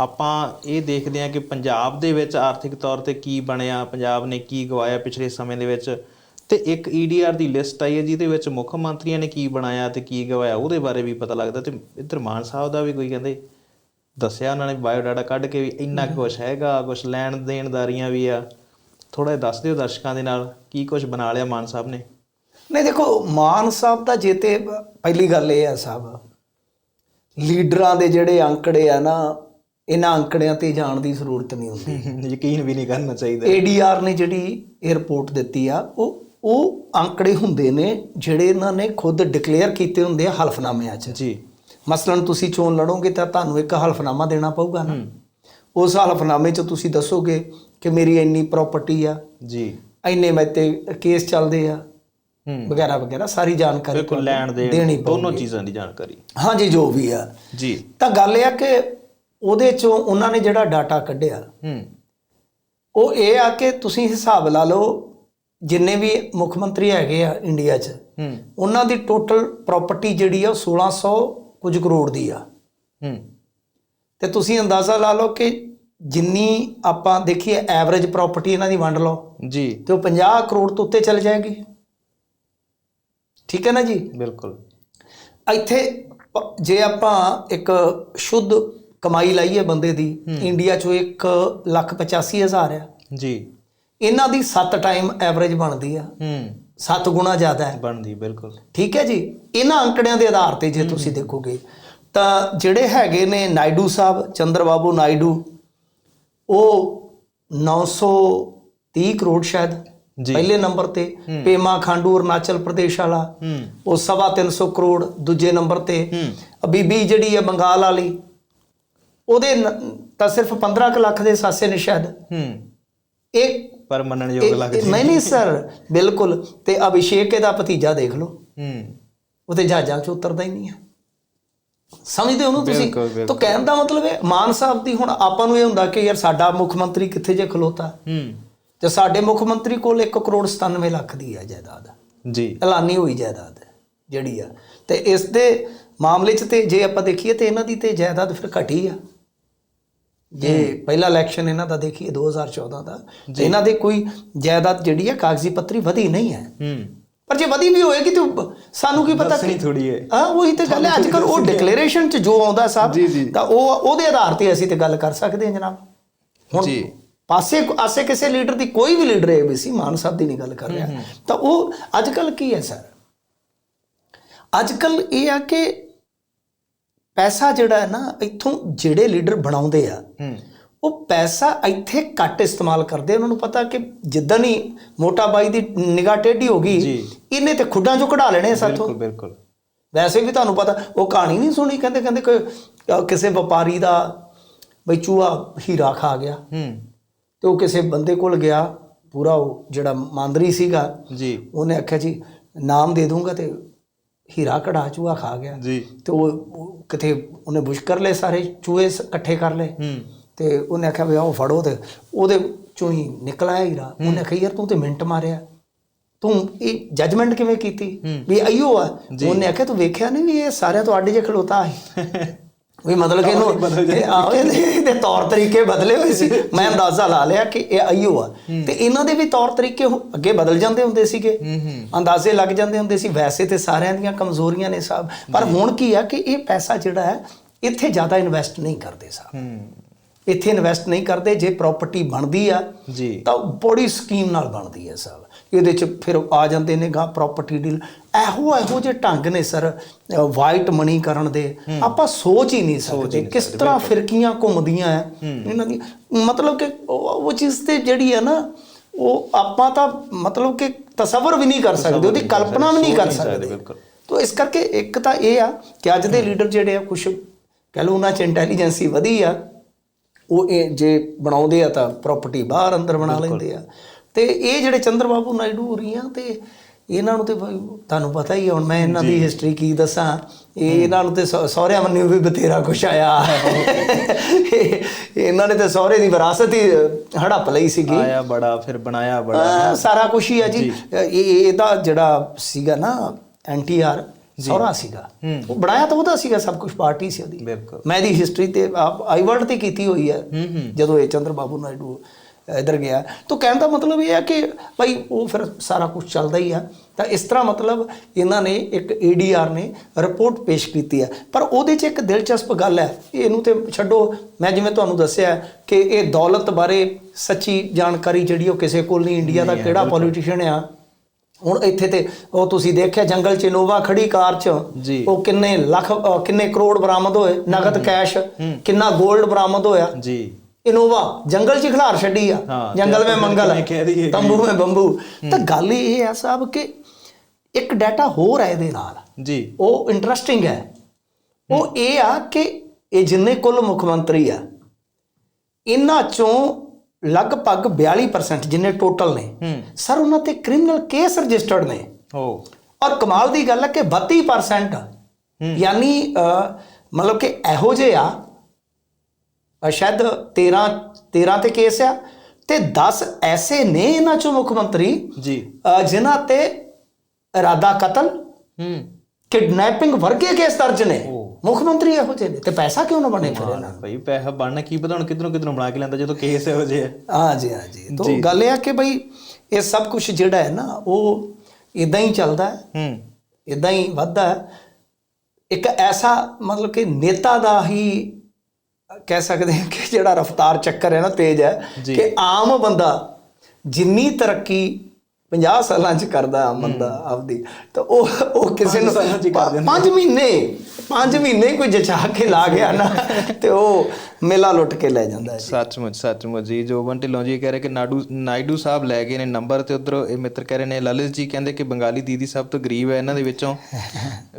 ਆਪਾਂ ਇਹ ਦੇਖਦੇ ਹਾਂ ਕਿ ਪੰਜਾਬ ਦੇ ਵਿੱਚ ਆਰਥਿਕ ਤੌਰ ਤੇ ਕੀ ਬਣਿਆ ਪੰਜਾਬ ਨੇ ਕੀ ਗਵਾਇਆ ਪਿਛਲੇ ਸਮੇਂ ਦੇ ਵਿੱਚ। ਤੇ ਇੱਕ ਈਡੀਆਰ ਦੀ ਲਿਸਟ ਆਈ ਹੈ ਜਿਹਦੇ ਵਿੱਚ ਮੁੱਖ ਮੰਤਰੀਆਂ ਨੇ ਕੀ ਬਣਾਇਆ ਤੇ ਕੀ ਗਵਾਇਆ ਉਹਦੇ ਬਾਰੇ ਵੀ ਪਤਾ ਲੱਗਦਾ ਤੇ ਇੱਧਰ ਮਾਨ ਸਾਹਿਬ ਦਾ ਵੀ ਕੋਈ ਕਹਿੰਦੇ ਦੱਸਿਆ ਉਹਨਾਂ ਨੇ ਬਾਇਓਡਾਟਾ ਕੱਢ ਕੇ ਵੀ ਇੰਨਾ ਕੁਝ ਹੈਗਾ ਕੁਝ ਲੈਣ ਦੇਣਦਾਰੀਆਂ ਵੀ ਆ। ਥੋੜਾ ਜਿਹਾ ਦੱਸ ਦਿਓ ਦਰਸ਼ਕਾਂ ਦੇ ਨਾਲ ਕੀ ਕੁਝ ਬਣਾ ਲਿਆ ਮਾਨ ਸਾਹਿਬ ਨੇ। ਨਹੀਂ ਦੇਖੋ ਮਾਨ ਸਾਹਿਬ ਦਾ ਜੇ ਤੇ ਪਹਿਲੀ ਗੱਲ ਇਹ ਆ ਸਾਹਿਬ ਲੀਡਰਾਂ ਦੇ ਜਿਹੜੇ ਅੰਕੜੇ ਆ ਨਾ ਇਹਨਾਂ ਅੰਕੜਿਆਂ ਤੇ ਜਾਣ ਦੀ ਜ਼ਰੂਰਤ ਨਹੀਂ ਹੁੰਦੀ। ਯਕੀਨ ਵੀ ਨਹੀਂ ਕਰਨਾ ਚਾਹੀਦਾ। ਏਡੀਆਰ ਨੇ ਜਿਹੜੀ ਇਹ ਰਿਪੋਰਟ ਦਿੱਤੀ ਆ ਉਹ ਉਹ ਅੰਕੜੇ ਹੁੰਦੇ ਨੇ ਜਿਹੜੇ ਇਹਨਾਂ ਨੇ ਖੁਦ ਡਿਕਲੇਅਰ ਕੀਤੇ ਹੁੰਦੇ ਆ ਹਲਫਨਾਮਿਆਂ 'ਚ। ਜੀ। ਮਸਲਨ ਤੁਸੀਂ ਚੋਣ ਲੜੋਗੇ ਤਾਂ ਤੁਹਾਨੂੰ ਇੱਕ ਹਲਫਨਾਮਾ ਦੇਣਾ ਪਊਗਾ ਨਾ। ਉਸ ਹਲਫਨਾਮੇ 'ਚ ਤੁਸੀਂ ਦੱਸੋਗੇ ਕਿ ਮੇਰੀ ਇੰਨੀ ਪ੍ਰਾਪਰਟੀ ਆ। ਜੀ। ਇੰਨੇ ਮੈਂ ਤੇ ਕੇਸ ਚੱਲਦੇ ਆ। ਹੂੰ ਵਗੈਰਾ ਵਗੈਰਾ ਸਾਰੀ ਜਾਣਕਾਰੀ ਬਿਲਕੁਲ ਲੈਣ ਦੇਣੀ। ਦੋਨੋਂ ਚੀਜ਼ਾਂ ਦੀ ਜਾਣਕਾਰੀ। ਹਾਂਜੀ ਜੋ ਵੀ ਆ। ਜੀ। ਤਾਂ ਗੱਲ ਇਹ ਆ ਕਿ ਉਹਦੇ ਚੋਂ ਉਹਨਾਂ ਨੇ ਜਿਹੜਾ ਡਾਟਾ ਕੱਢਿਆ ਹੂੰ। ਉਹ ਇਹ ਆ ਕਿ ਤੁਸੀਂ ਹਿਸਾਬ ਲਾ ਲਓ ਜਿੰਨੇ ਵੀ ਮੁੱਖ ਮੰਤਰੀ ਹੈਗੇ ਆ ਇੰਡੀਆ 'ਚ ਹੂੰ। ਉਹਨਾਂ ਦੀ ਟੋਟਲ ਪ੍ਰਾਪਰਟੀ ਜਿਹੜੀ ਆ ਉਹ 1600 ਕੁਝ ਕਰੋੜ ਦੀ ਆ। ਹੂੰ। ਤੇ ਤੁਸੀਂ ਅੰਦਾਜ਼ਾ ਲਾ ਲਓ ਕਿ ਜਿੰਨੀ ਆਪਾਂ ਦੇਖੀਏ ਐਵਰੇਜ ਪ੍ਰਾਪਰਟੀ ਇਹਨਾਂ ਦੀ ਵੰਡ ਲਓ ਜੀ। ਤੇ ਉਹ 50 ਕਰੋੜ ਤੋਂ ਉੱਤੇ ਚਲ ਜਾਏਗੀ। ਠੀਕ ਹੈ ਨਾ ਜੀ? ਬਿਲਕੁਲ। ਇੱਥੇ ਜੇ ਆਪਾਂ ਇੱਕ ਸ਼ੁੱਧ ਕਮਾਈ ਲਾਈਏ ਬੰਦੇ ਦੀ ਇੰਡੀਆ 'ਚੋਂ 1 ਲੱਖ 85 ਹਜ਼ਾਰ ਆ। ਜੀ। ਇਹਨਾਂ ਦੀ 7 ਟਾਈਮ ਐਵਰੇਜ ਬਣਦੀ ਆ। ਹੂੰ। 7 ਗੁਣਾ ਜ਼ਿਆਦਾ ਹੈ। ਬਣਦੀ ਬਿਲਕੁਲ। ਠੀਕ ਹੈ ਜੀ? ਇਹਨਾਂ ਅੰਕੜਿਆਂ ਦੇ ਆਧਾਰ ਤੇ ਜੇ ਤੁਸੀਂ ਦੇਖੋਗੇ ਤਾਂ ਜਿਹੜੇ ਹੈਗੇ ਨੇ ਨਾਇਡੂ ਸਾਹਿਬ ਚੰਦਰ ਬਾਬੂ ਨਾਇਡੂ ਉਹ 930 ਕਰੋੜ ਸ਼ਾਇਦ। ਪਹਿਲੇ ਨੰਬਰ ਤੇ ਪੇਮਾ ਖਾਂਡੂ ਅਰੁਣਾਚਲ ਪ੍ਰਦੇਸ਼ ਵਾਲਾ ਹੂੰ। ਉਹ ਸਵਾ ਤਿੰਨ ਸੌ ਕਰੋੜ ਦੂਜੇ ਨੰਬਰ ਤੇ। ਹੂੰ। ਬੀਬੀ ਜਿਹੜੀ ਹੈ ਬੰਗਾਲ ਵਾਲੀ ਉਹਦੇ ਤਾਂ ਸਿਰਫ 15 ਕੁ ਲੱਖ ਦੇ ਸਾਸੇ ਨੇ ਸ਼ਾਇਦ। ਹੂੰ। ਇਹ ਪਰ ਮੰਨਣ ਯੋਗ ਲੱਗਦੀ ਨਹੀਂ ਨਹੀਂ ਸਰ ਬਿਲਕੁਲ। ਤੇ ਅਭਿਸ਼ੇਕ ਇਹਦਾ ਭਤੀਜਾ ਦੇਖ ਲਓ। ਹੂੰ। ਉਹ ਤੇ ਜਹਾਜ਼ਾਂ 'ਚ ਉਤਰਦਾ ਹੀ ਨਹੀਂ ਹੈ ਸਮਝਦੇ ਹੋ ਨਾ ਤੁਸੀਂ। ਤਾਂ ਕਹਿਣ ਦਾ ਮਤਲਬ ਹੈ ਮਾਨ ਸਾਹਿਬ ਦੀ ਹੁਣ ਆਪਾਂ ਨੂੰ ਇਹ ਹੁੰਦਾ ਕਿ ਯਾਰ ਸਾਡਾ ਮੁੱਖ ਮੰਤਰੀ ਕਿੱਥੇ ਜੇ ਖਲੋਤਾ। ਹੂੰ। ਤੇ ਸਾਡੇ ਮੁੱਖ ਮੰਤਰੀ ਕੋਲ 1 ਕਰੋੜ 97 ਲੱਖ ਦੀ ਹੈ ਜਾਇਦਾਦ। ਜੀ। ਐਲਾਨੀ ਹੋਈ ਜਾਇਦਾਦ ਜਿਹੜੀ ਆ। ਤੇ ਇਸ ਦੇ ਮਾਮਲੇ 'ਚ ਤੇ ਜੇ ਆਪਾਂ ਦੇਖੀਏ ਤੇ ਇਹਨਾਂ ਦੀ ਤੇ ਜਾਇਦਾਦ ਫਿਰ ਘਟੀ ਆ। ਜੇ ਪਹਿਲਾ ਇਲੈਕਸ਼ਨ ਇਹਨਾਂ ਦਾ ਦੇਖੀਏ 2014 ਦਾ ਤੇ ਇਹਨਾਂ ਦੇ ਕੋਈ ਜਾਇਦਾਦ ਜਿਹੜੀ ਹੈ ਕਾਗਜ਼ੀ ਪੱਤਰੀ ਵਧੀ ਨਹੀਂ ਹੈ। ਹੂੰ। ਪਰ ਜੇ ਵਧੀ ਵੀ ਹੋਏਗੀ ਤੇ ਸਾਨੂੰ ਕੀ ਪਤਾ ਦੱਸਣੀ ਥੋੜੀ ਹੈ। ਹਾਂ ਉਹੀ ਤੇ ਗੱਲ ਹੈ। ਅੱਜ ਕੱਲ ਉਹ ਡਿਕਲੇਰੇਸ਼ਨ ਚ ਜੋ ਆਉਂਦਾ ਸਾਹਿਬ। ਤਾਂ ਉਹ ਉਹਦੇ ਆਧਾਰ ਤੇ ਅਸੀਂ ਤੇ ਗੱਲ ਕਰ ਸਕਦੇ ਹਾਂ ਜਨਾਬ। ਹੁਣ ਜੀ। ਪਾਸੇ ਆਸੇ ਕਿਸੇ ਲੀਡਰ ਦੀ ਕੋਈ ਵੀ ਲੀਡਰ ਹੈ ਬੀਸੀ ਮਾਨ ਸਾਹਿਬ ਦੀ ਨਹੀਂ ਗੱਲ ਕਰ ਰਿਹਾ। ਤਾਂ ਉਹ ਅੱਜ ਕੱਲ ਕੀ ਹੈ ਸਰ? ਅੱਜ ਕੱਲ ਇਹ ਆ ਕਿ ਪੈਸਾ ਜਿਹੜਾ ਹੈ ਨਾ ਇੱਥੋਂ ਜਿਹੜੇ ਲੀਡਰ ਬਣਾਉਂਦੇ ਆ ਉਹ ਪੈਸਾ ਇੱਥੇ ਘੱਟ ਇਸਤੇਮਾਲ ਕਰਦੇ ਉਹਨਾਂ ਨੂੰ ਪਤਾ ਕਿ ਜਿੱਦਣ ਹੀ ਮੋਟਾ ਬਾਈ ਦੀ ਨਿਗਾਹ ਟੇਢੀ ਹੋ ਗਈ। ਇਹਨੇ ਤੇ ਖੁੱਡਾਂ ਚੋਂ ਕਢਾ ਲੈਣੇ ਸਾਥੋਂ। ਬਿਲਕੁਲ ਬਿਲਕੁਲ। ਵੈਸੇ ਵੀ ਤੁਹਾਨੂੰ ਪਤਾ ਉਹ ਕਹਾਣੀ ਨਹੀਂ ਸੁਣੀ ਕਹਿੰਦੇ ਕਹਿੰਦੇ ਕਿ ਅਹ ਕਿਸੇ ਵਪਾਰੀ ਦਾ ਬਈ ਚੂਹਾ ਹੀਰਾ ਖਾ ਗਿਆ। ਹੂੰ। ਤੇ ਉਹ ਕਿਸੇ ਬੰਦੇ ਕੋਲ ਗਿਆ ਪੂਰਾ ਉਹ ਜਿਹੜਾ ਮਾਂਦਰੀ ਸੀਗਾ ਜੀ। ਉਹਨੇ ਆਖਿਆ ਜੀ ਨਾਮ ਦੇ ਦੂੰਗਾ ਤੇ ਹੀਰਾ ਕਢਾ ਚੂਹਾ ਖਾ ਗਿਆ। ਜੀ। ਤੇ ਉਹ ਕਿਤੇ ਉਹਨੇ ਬੁਸ਼ ਕਰ ਲਏ ਸਾਰੇ ਚੂਹੇ ਇਕੱਠੇ ਕਰ ਲਏ। ਹੂੰ। ਤੇ ਉਹਨੇ ਆਖਿਆ ਵੀ ਆਓ ਫੜੋ ਤੇ ਉਹਦੇ ਚੋਂ ਹੀ ਨਿਕਲ ਆਇਆ ਹੀਰਾ। ਉਹਨੇ ਆਖਿਆ ਯਾਰ ਤੂੰ ਤੇ ਮਿੰਟ ਮਾਰਿਆ। ਤੂੰ ਇਹ ਜੱਜਮੈਂਟ ਕਿਵੇਂ ਕੀਤੀ? ਵੀ ਅਈਓ ਆ। ਉਹਨੇ ਆਖਿਆ ਤੂੰ ਵੇਖਿਆ ਨਹੀਂ ਵੀ ਇਹ ਸਾਰਿਆਂ ਤੋਂ ਅੱਡ ਜੇ ਖਲੋਤਾ ਹੈ ਵੀ ਮਤਲਬ ਕਿ ਇਹਨੂੰ ਇਹ ਆਹੋ, ਇਹਦੇ ਤੌਰ ਤਰੀਕੇ ਬਦਲੇ ਹੋਏ ਸੀ। ਮੈਂ ਅੰਦਾਜ਼ਾ ਲਾ ਲਿਆ ਕਿ ਇਹ ਅਈਓ ਆ। ਤੇ ਇਹਨਾਂ ਦੇ ਵੀ ਤੌਰ ਤਰੀਕੇ ਅੱਗੇ ਬਦਲ ਜਾਂਦੇ ਹੁੰਦੇ ਸੀਗੇ। ਅੰਦਾਜ਼ੇ ਲੱਗ ਜਾਂਦੇ ਹੁੰਦੇ ਸੀ। ਵੈਸੇ ਤੇ ਸਾਰਿਆਂ ਦੀਆਂ ਕਮਜ਼ੋਰੀਆਂ ਨੇ ਸਾਹਿਬ ਪਰ ਹੁਣ ਕੀ ਆ ਕਿ ਇਹ ਪੈਸਾ ਜਿਹੜਾ ਹੈ ਇੱਥੇ ਜ਼ਿਆਦਾ ਇਨਵੈਸਟ ਨਹੀਂ ਕਰਦੇ ਸਾਹਿਬ ਇੱਥੇ ਇਨਵੈਸਟ ਨਹੀਂ ਕਰਦੇ ਜੇ ਪ੍ਰਾਪਰਟੀ ਬਣਦੀ ਆ ਜੀ। ਤਾਂ ਬੜੀ ਸਕੀਮ ਨਾਲ ਬਣਦੀ ਹੈ ਸਾਹਿਬ ਇਹਦੇ ਚ ਫਿਰ ਆ ਜਾਂਦੇ ਨੇ ਗਾ ਪ੍ਰਾਪਰਟੀ ਡੀਲ ਇਹੋ ਇਹੋ ਜਿਹੇ ਢੰਗ ਨੇ ਸਰ ਵਾਈਟ ਮਨੀ ਕਰਨ ਦੇ। ਆਪਾਂ ਸੋਚ ਹੀ ਨਹੀਂ ਸਕਦੇ ਕਿਸ ਤਰ੍ਹਾਂ ਫਿਰਕੀਆਂ ਘੁੰਮਦੀਆਂ ਆ ਇਹਨਾਂ ਦੀ ਮਤਲਬ ਕਿ ਉਹ ਚੀਜ਼ ਤੇ ਜਿਹੜੀ ਹੈ ਨਾ ਉਹ ਆਪਾਂ ਤਾਂ ਮਤਲਬ ਕਿ ਤਸਵਰ ਵੀ ਨਹੀਂ ਕਰ ਸਕਦੇ ਉਹਦੀ ਕਲਪਨਾ ਵੀ ਨਹੀਂ ਕਰ ਸਕਦੇ। ਤੋ ਇਸ ਕਰਕੇ ਇੱਕ ਤਾਂ ਇਹ ਆ ਕਿ ਅੱਜ ਦੇ ਲੀਡਰ ਜਿਹੜੇ ਆ ਕੁਝ ਕਹ ਲਓ ਉਹਨਾਂ ਚ ਇੰਟੈਲੀਜੈਂਸੀ ਵਧੀ ਆ। ਉਹ ਜੇ ਬਣਾਉਂਦੇ ਆ ਤਾਂ ਪ੍ਰਾਪਰਟੀ ਬਾਹਰ ਅੰਦਰ ਬਣਾ ਲੈਂਦੇ ਆ। ਤੇ ਇਹ ਜਿਹੜੇ ਚੰਦਰ ਬਾਬੂ ਨਾਇਡੂ ਹੋ ਰਹੀਆਂ ਤੇ ਇਹਨਾਂ ਨੂੰ ਤੇ ਤੁਹਾਨੂੰ ਪਤਾ ਹੀ ਹੁਣ ਮੈਂ ਇਹਨਾਂ ਦੀ ਹਿਸਟਰੀ ਕੀ ਦੱਸਾਂ ਇਹ ਇਹਨਾਂ ਨੂੰ ਤੇ ਸਹੁ- ਸਹੁਰਿਆਂ ਮੰਨਿਓ ਵੀ ਬਥੇਰਾ ਕੁਛ ਆਇਆ। ਇਹ- ਇਹਨਾਂ ਨੇ ਤੇ ਸਹੁਰੇ ਦੀ ਵਿਰਾਸਤ ਹੀ ਹੜੱਪ ਲਈ ਸੀਗੀ। ਆਇਆ ਬੜਾ ਫਿਰ ਬਣਾਇਆ ਬੜਾ। ਸਾਰਾ ਕੁਝ ਹੀ ਆ ਜੀ। ਇਹ ਇਹ- ਇਹਦਾ ਜਿਹੜਾ ਸੀਗਾ ਨਾ ਐਨਟੀਆਰ ਸਹੁਰਾ ਸੀਗਾ। ਉਹ ਬਣਾਇਆ ਤਾਂ ਉਹਦਾ ਸੀਗਾ ਸਭ ਕੁਝ ਪਾਰਟੀ ਸੀ ਉਹਦੀ। ਮੈਂ ਇਹਦੀ ਹਿਸਟਰੀ ਤੇ ਆਈ ਵਰਲਡ ਤੇ ਕੀਤੀ ਹੋਈ ਹੂੰ ਜਦੋਂ ਇਹ ਚੰਦਰ ਬਾਬੂ ਨਾਇਡੂ ਇਧਰ ਗਿਆ। ਤਾਂ ਕਹਿਣ ਦਾ ਮਤਲਬ ਇਹ ਹੈ ਕਿ ਭਾਈ ਉਹ ਫਿਰ ਸਾਰਾ ਕੁਝ ਚੱਲਦਾ ਹੀ ਆ। ਤਾਂ ਇਸ ਤਰ੍ਹਾਂ ਮਤਲਬ ਇਹਨਾਂ ਨੇ ਇੱਕ ਏਡੀਆਰ ਨੇ ਰਿਪੋਰਟ ਪੇਸ਼ ਕੀਤੀ ਹੈ ਪਰ ਉਹਦੇ 'ਚ ਇੱਕ ਦਿਲਚਸਪ ਗੱਲ ਹੈ ਇਹਨੂੰ ਤੇ ਛੱਡੋ। ਮੈਂ ਜਿਵੇਂ ਤੁਹਾਨੂੰ ਦੱਸਿਆ ਕਿ ਇਹ ਦੌਲਤ ਬਾਰੇ ਸੱਚੀ ਜਾਣਕਾਰੀ ਜਿਹੜੀ ਉਹ ਕਿਸੇ ਕੋਲ ਨਹੀਂ ਇੰਡੀਆ ਦਾ ਕਿਹੜਾ ਪੋਲੀਟੀਸ਼ੀਅਨ ਆ ਹੁਣ ਇੱਥੇ ਤੇ ਉਹ ਤੁਸੀਂ ਦੇਖਿਆ ਜੰਗਲ 'ਚ ਇਨੋਵਾ ਖੜੀ ਕਾਰ 'ਚ। ਉਹ ਕਿੰਨੇ ਲੱਖ ਕਿੰਨੇ ਕਰੋੜ ਬਰਾਮਦ ਹੋਏ ਨਗਦ ਕੈਸ਼ ਕਿੰਨਾ 골ਡ ਬਰਾਮਦ ਹੋਇਆ। ਜੀ। ਇਨੋਵਾ ਜੰਗਲ 'ਚ ਖਿਲਾਰ ਛੱਡੀ ਆ। ਜੰਗਲ ਵਿੱਚ ਮੰਗਲ। ਤੰਬੂ ਵਿੱਚ ਬੰਬੂ। ਤਾਂ ਗੱਲ ਇਹ ਹੈ ਸਾਹਿਬ ਕਿ ਇੱਕ ਡਾਟਾ ਹੋਰ ਹੈ ਇਹਦੇ ਨਾਲ। ਜੀ। ਉਹ ਇੰਟਰਸਟਿੰਗ ਹੈ। ਉਹ ਇਹ ਆ ਕਿ ਇਹ ਜਿੰਨੇ ਕੁੱਲ ਮੁੱਖ ਮੰਤਰੀ ਆ ਇਹਨਾਂ ਚੋਂ ਲਗਭਗ 42% ਜਿੰਨੇ ਟੋਟਲ ਨੇ। ਸਰ ਉਹਨਾਂ ਤੇ ਕ੍ਰਿਮੀਨਲ ਕੇਸ ਰਜਿਸਟਰਡ ਨੇ। ਹੋ। ਔਰ ਕਮਾਲ ਦੀ ਗੱਲ ਹੈ ਕਿ 32% ਯਾਨੀ ਮਤਲਬ ਕਿ ਇਹੋ ਜਿਹੇ ਆ ਸ਼ਾਇਦ 13 13 ਤੇ ਕੇਸ ਆ ਤੇ 10 ਐਸੇ ਨੇ ਇਹਨਾਂ ਚੋਂ ਮੁੱਖ ਮੰਤਰੀ ਜੀ। ਜਿਨ੍ਹਾਂ ਤੇ ਇਰਾਦਾ ਕਤਲ ਹੂੰ। ਕਿਡਨੈਪਿੰਗ ਵਰਗੇ ਕੇਸ ਦਰਜ ਨੇ। ਮੁੱਖ ਮੰਤਰੀ ਇਹੋ ਜਿਹੇ ਨੇ ਤੇ ਪੈਸਾ ਕਿਉਂ ਨਾ ਬਣੇ ਫਿਰ ਇਹਨਾਂ ਭਾਈ ਪੈਸਾ ਬਣਨਾ ਕੀ ਪਤਾ ਹੁਣ ਕਿਧਰੋਂ ਕਿਧਰੋਂ ਬਣਾ ਕੇ ਲੈਂਦਾ ਜਦੋਂ ਕੇਸ ਇਹੋ ਜਿਹੇ ਹੈ ਹਾਂ ਜੀ ਹਾਂ ਜੀ। ਤੋਂ ਗੱਲ ਇਹ ਆ ਕਿ ਭਾਈ ਇਹ ਸਭ ਕੁਝ ਜਿਹੜਾ ਹੈ ਨਾ ਉਹ ਇਦਾਂ ਹੀ ਚੱਲਦਾ ਹੈ। ਹੂੰ। ਇਦਾਂ ਹੀ ਵੱਧਦਾ ਹੈ। ਇੱਕ ਐਸਾ ਮਤਲਬ ਕਿ ਨੇਤਾ ਦਾ ਹੀ ਕਹਿ ਸਕਦੇ ਹਾਂ ਕਿ ਜਿਹੜਾ ਰਫਤਾਰ ਚੱਕਰ ਹੈ ਨਾ ਤੇਜ਼ ਹੈ ਜੀ। ਕਿ ਆਮ ਬੰਦਾ ਜਿੰਨੀ ਤਰੱਕੀ 50 ਸਾਲਾਂ ਚ ਕਰਦਾ ਆਮ ਬੰਦਾ ਆਪਦੀ ਤਾਂ ਉਹ ਉਹ ਕਿਸੇ ਨੂੰ ਸਾਲਾਂ 'ਚ ਹੀ ਕਰ 5 ਮਹੀਨੇ 5 ਮਹੀਨੇ ਕੋਈ ਜਚਾ ਕੇ ਲਾ ਗਿਆ ਨਾ ਤੇ ਉਹ ਮੇਲਾ ਲੁੱਟ ਕੇ ਲੈ ਜਾਂਦਾ ਹੈ ਸੱਚਮੁੱਚ ਸੱਚਮੁੱਚ ਜੀ ਜੋਬਨ ਢਿੱਲੋਂ ਜੀ ਕਹਿ ਰਹੇ ਕਿ ਨਾਡੂ ਨਾਇਡੂ ਸਾਹਿਬ ਲੈ ਗਏ ਨੇ ਨੰਬਰ ਤੇ ਉਧਰ ਇਹ ਮਿੱਤਰ ਕਹਿ ਰਹੇ ਨੇ ਲਲਿਤ ਜੀ ਕਹਿੰਦੇ ਕਿ ਬੰਗਾਲੀ ਦੀਦੀ ਸਭ ਤੋਂ ਗਰੀਬ ਹੈ ਇਹਨਾਂ ਦੇ ਵਿੱਚੋਂ।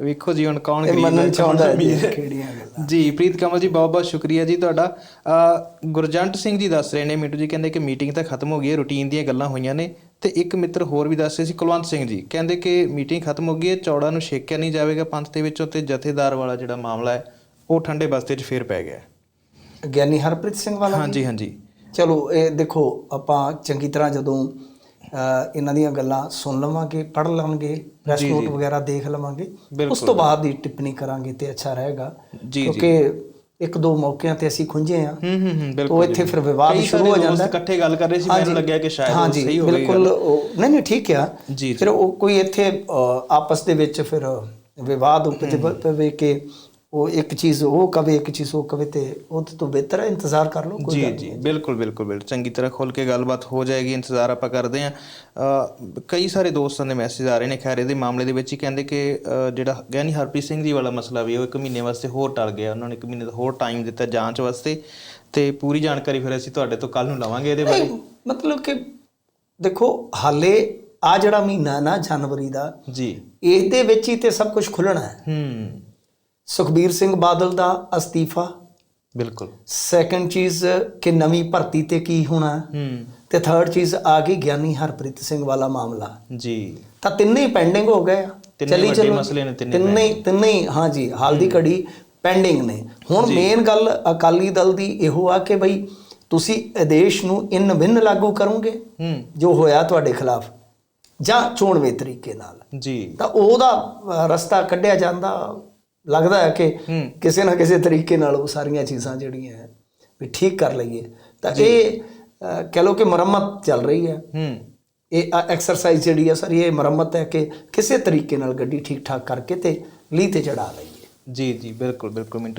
ਵੇਖੋ ਜੀ ਹੁਣ ਕੌਣ ਗਰੀਬ ਹੈ ਕੌਣ ਜੀ। ਅਮੀਰ ਹੈ। ਕਿਹੜੀਆਂ ਗੱਲਾਂ। ਜੀ ਪ੍ਰੀਤ ਕਮਲ ਜੀ ਬਹੁਤ ਬਹੁਤ ਸ਼ੁਕਰੀਆ ਜੀ ਤੁਹਾਡਾ। ਅ, ਗੁਰਜੰਟ ਸਿੰਘ ਜੀ ਦੱਸ ਰਹੇ ਨੇ ਮਿੰਟੂ ਜੀ ਕਹਿੰਦੇ ਕਿ ਮੀਟਿੰਗ ਤਾਂ ਖਤਮ ਹੋ ਗਈ ਹੈ ਰੂਟੀਨ ਦੀਆਂ ਗੱਲਾਂ ਹੋਈਆਂ ਨੇ। ਤੇ ਇੱਕ ਮਿੱਤਰ ਹੋਰ ਵੀ ਦੱਸ ਰਹੇ ਸੀ ਕੁਲਵੰਤ ਸਿੰਘ ਜੀ। ਕਹਿੰਦੇ ਕਿ ਮੀਟਿੰਗ ਖਤਮ ਹੋ ਗਈ ਹੈ ਚੌੜਾ ਨੂੰ ਛੇਕਿਆ ਨਹੀਂ ਜਾਵੇਗਾ ਪੰਥ ਦੇ ਵਿੱਚੋਂ ਤੇ ਜਥੇਦਾਰ ਵਾਲਾ ਜਿਹੜਾ ਮਾਮਲਾ ਹੈ ਉਹ ਠੰਡੇ ਬਸਤੇ 'ਚ ਫੇਰ ਪੈ ਗਿਆ। ਹੈ। ਗਿਆਨੀ ਹਰਪ੍ਰੀਤ ਸਿੰਘ ਵਾਲਾ ਹਾਂਜੀ ਹਾਂਜੀ। ਚਲੋ ਇਹ ਦੇਖੋ ਆਪਾਂ ਚੰਗੀ ਤਰ੍ਹਾਂ ਜਦੋਂ ਇਹਨਾਂ ਦੀਆਂ ਗੱਲਾਂ ਸੁਣ ਲਵਾਂਗੇ ਪੜ੍ਹ ਲਵਾਂਗੇ ਪ੍ਰੈਸ ਨੋਟ ਵਗੈਰਾ ਦੇਖ ਲਵਾਂਗੇ ਉਸ ਤੋਂ ਬਾਅਦ ਹੀ ਟਿੱਪਣੀ ਕਰਾਂਗੇ ਤੇ ਅੱਛਾ ਰਹੇਗਾ। ਕਿਉਂਕਿ ਇੱਕ ਦੋ ਮੌਕਿਆਂ ਤੇ ਅਸੀਂ ਖੁੰਝੇ ਆ ਹੂੰ ਹੂੰ ਹੂੰ ਤੋਂ ਬਿਲਕੁਲ ਇੱਥੇ ਫਿਰ ਵਿਵਾਦ ਸ਼ੁਰੂ ਹੋ ਜਾਂਦਾ। ਹੈ। ਇਕੱਠੇ ਗੱਲ ਕਰ ਰਹੇ ਸੀ ਮੈਨੂੰ ਲੱਗਿਆ ਕਿ ਸ਼ਾਇਦ ਸਹੀ ਹੋਵੇਗੀ। ਬਿਲਕੁਲ ਉਹ ਨਹੀਂ ਨਹੀਂ ਠੀਕ ਆ। ਫਿਰ ਉਹ ਕੋਈ ਇੱਥੇ ਆਪਸ ਦੇ ਵਿੱਚ ਫਿਰ ਵਿਵਾਦ ਉਪਜ ਪਵੇ ਕਿ ਉਹ ਇੱਕ ਚੀਜ਼ ਉਹ ਕਵੇ ਇੱਕ ਚੀਜ਼ ਉਹ ਕਵੇ ਤੇ ਉਹ ਤੋਂ ਬਿਹਤਰ ਹੈ ਇੰਤਜ਼ਾਰ ਕਰ ਲਓ ਕੋਈ ਜੀ ਜੀ ਬਿਲਕੁਲ ਬਿਲਕੁਲ ਬਿਲਕੁਲ। ਚੰਗੀ ਤਰ੍ਹਾਂ ਖੁੱਲ ਕੇ ਗੱਲਬਾਤ ਹੋ ਜਾਏਗੀ ਇੰਤਜ਼ਾਰ ਆਪਾਂ ਕਰਦੇ ਆਂ ਕਈ ਸਾਰੇ ਦੋਸਤਾਂ ਦੇ ਮੈਸੇਜ ਆ ਰਹੇ ਨੇ ਖੈਰ ਇਹਦੇ ਮਾਮਲੇ ਦੇ ਵਿੱਚ ਹੀ ਕਹਿੰਦੇ ਕਿ ਜਿਹੜਾ ਗਿਆਨੀ ਹਰਪ੍ਰੀਤ ਸਿੰਘ ਜੀ ਵਾਲਾ ਮਸਲਾ ਵੀ ਉਹ ਇੱਕ ਮਹੀਨੇ ਵਾਸਤੇ ਹੋਰ ਟਲ ਗਿਆ। ਉਹਨਾਂ ਨੇ ਇੱਕ ਮਹੀਨੇ ਦਾ ਹੋਰ ਟਾਈਮ ਦਿੱਤਾ ਜਾਂਚ ਵਾਸਤੇ। ਤੇ ਪੂਰੀ ਜਾਣਕਾਰੀ ਫਿਰ ਅਸੀਂ ਤੁਹਾਡੇ ਤੋਂ ਕੱਲ ਨੂੰ ਲਵਾਂਗੇ ਇਹਦੇ ਬਾਰੇ। ਮਤਲਬ ਕਿ ਦੇਖੋ ਹਾਲੇ ਆ ਜਿਹੜਾ ਮਹੀਨਾ ਨਾ ਜਨਵਰੀ ਦਾ ਜੀ। ਇਹਦੇ ਵਿੱਚ ਹੀ ਤੇ ਸਭ ਕੁਝ ਖੁੱਲਣਾ ਹੈ। ਹੂੰ। ਸੁਖਬੀਰ ਸਿੰਘ ਬਾਦਲ ਦਾ ਅਸਤੀਫਾ। ਬਿਲਕੁਲ। ਸੈਕੰਡ ਚੀਜ਼ ਕਿ ਨਵੀਂ ਭਰਤੀ ਤੇ ਕੀ ਹੋਣਾ। ਹੈ। ਤੇ ਥਰਡ ਚੀਜ਼ ਆ ਗਈ ਗਿਆਨੀ ਹਰਪ੍ਰੀਤ ਸਿੰਘ ਵਾਲਾ ਮਾਮਲਾ। ਜੀ। ਤਾਂ ਤਿੰਨੇ ਹੀ ਪੈਂਡਿੰਗ ਹੋ ਗਏ ਚਲੀ ਵੱਡੇ ਚਲੋ। ਮਸਲੇ ਨੇ, ਤਿੰਨੇ ਤਿੰਨੇ ਹੀ- ਤਿੰਨੇ ਹੀ, ਜੀ ਹਾਲ ਦੀ ਘੜੀ ਪੈਂਡਿੰਗ ਨੇ। ਹੁਣ ਮੇਨ ਗੱਲ ਅਕਾਲੀ ਦਲ ਦੀ ਇਹੋ ਆ ਕਿ ਬਈ ਤੁਸੀਂ ਆਦੇਸ਼ ਨੂੰ ਇਨ ਬਿਨ ਲਾਗੂ ਕਰੋਗੇ। ਜੋ ਹੋਇਆ ਤੁਹਾਡੇ ਖਿਲਾਫ। ਜਾਂ ਚੋਣਵੇਂ ਤਰੀਕੇ ਨਾਲ। ਜੀ। ਤਾਂ ਉਹਦਾ ਰਸਤਾ ਕੱਢਿਆ ਜਾਂਦਾ। ਲੱਗਦਾ ਹੈ ਕਿ। ਕਿਸੇ ਨਾ ਕਿਸੇ ਤਰੀਕੇ ਨਾਲ ਉਹ ਸਾਰੀਆਂ ਚੀਜ਼ਾਂ ਜਿਹੜੀਆਂ ਹੈ ਵੀ ਠੀਕ ਕਰ ਲਈਏ। ਤਾਂ ਇਹ ਕਹਿ ਲਓ ਕਿ ਮੁਰੰਮਤ ਚੱਲ ਰਹੀ ਹੈ। ਹੂੰ। ਇਹ ਐਕਸਰਸਾਈਜ਼ ਜਿਹੜੀ ਹੈ ਸਰ ਇਹ ਮੁਰੰਮਤ ਹੈ ਕਿ ਕਿਸੇ ਤਰੀਕੇ ਨਾਲ ਗੱਡੀ ਠੀਕ ਠਾਕ ਕਰਕੇ ਤੇ ਲੀਹ ਤੇ ਚੜਾ ਲਈਏ। ਜੀ ਜੀ ਬਿਲਕੁਲ ਬਿਲਕੁਲ। ਮਿੰਟੂ